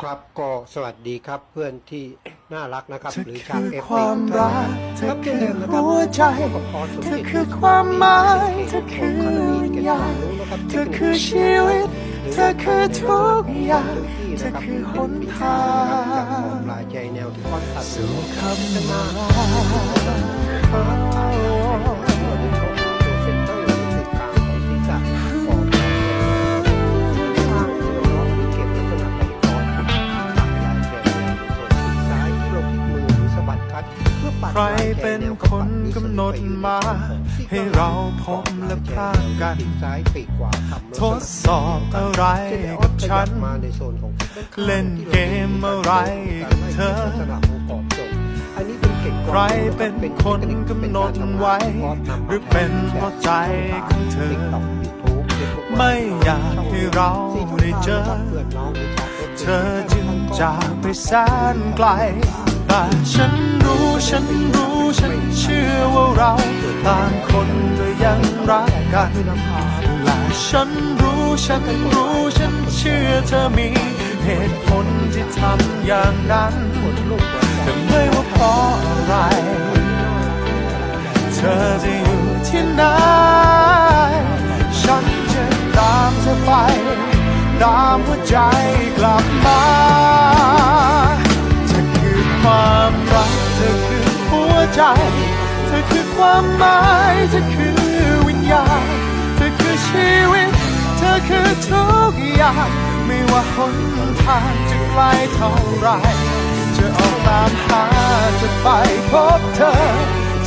ครับก็สวัสดีครับเพื่อนที่น่ารักนะครับเธอหรือคืชาวอเอฟความรักเธคอรับคืเช่นอเดิมนะครับหัวใจกับพรสมเธอจิตคือความหมายเธอคือวิญญาณเธอคือชีวิต เธอคือทุกอย่างเธอคือหนทางปลายใจแนวที่คอนตัดสู่คำมา รเป็นคนกำหนดมา ให้เราพบและพรากกันทดสอบอะไรกับฉัน เล่นเกมอะไรกับเธอใครเป็นคนกำหนดไว้ หรือเป็นเพราะใจของเธอ ไม่อยากให้เราได้เจอ เธอจึงจากไปแสนไกล แต่ฉัน รู้ฉันรู้ฉันเชื่อว่าเราต่างคนก็ยังรักกันและฉันรู้ฉันรู้ฉันเชื่อเธอมีเหตุผลที่ทำอย่างนั้นแต่ไม่ว่าเพราะอะไร เธอจะอยู่ที่ไหนฉันจะตามเธอไปตามหัวใจกลับมาเธอคือความ ใจ เธอคือความหมายเธอคือวิญญาณ เธอคือชีวิต เธอคือทุกอย่าง ไม่ว่าหนทางจะไกลเท่าไร จะออกตามหาจะไปพบเธอ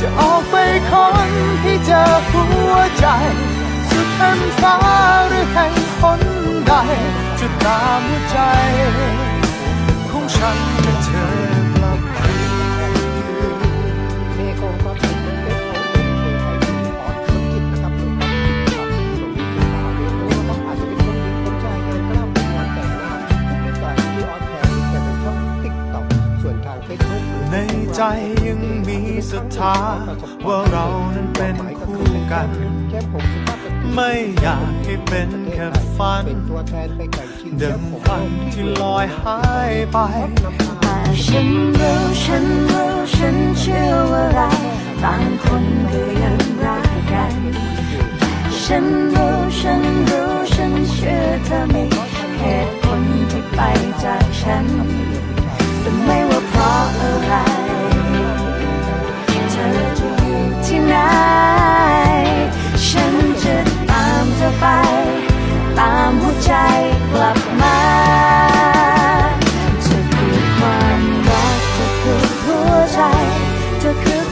จะออกไปค้นให้เจอหัวใจ สุดแผ่นฟ้าหรือแห่งหนใด จะตามหัวใจของฉัน ในใจยังมีศรัทธาว่าเรานั้นเป็นคู่กัน ไม่อยากให้เป็นแค่ฝันเดิมพันที่ลอยหายไปแต่ฉันรู้ฉันรู้ฉันเชื่อว่าเราต่างคนก็ยังรักกันฉันรู้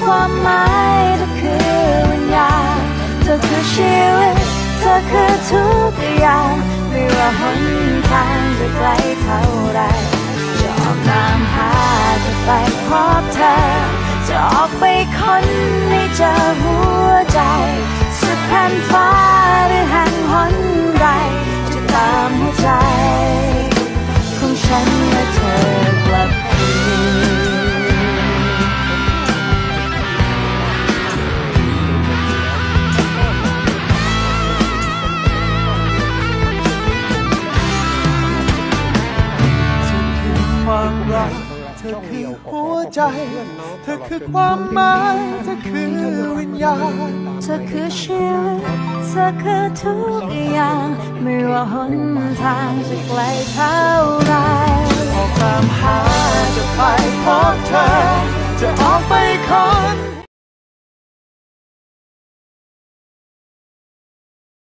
ความหมายเธอคือวิญญาณเธอคือชีวิตเธอคือทุกอย่างไม่ว่าหนทางจะไกลเท่าไรจะออกตามหาจะไปพบเธอ จะออกไปค้นให้เจอหัวใจสุดแผ่นฟ้าหรือแห่งหนใดจะตามหัวใจของฉัน ความรัก เธอคือหัวใจ เธอคือความหมาย เธอคือวิญญาณ เธอคือชีวิตเธอคือทุกอย่าง ไม่ว่าหนทางจะไกลเท่าไรออกตามหาจะไป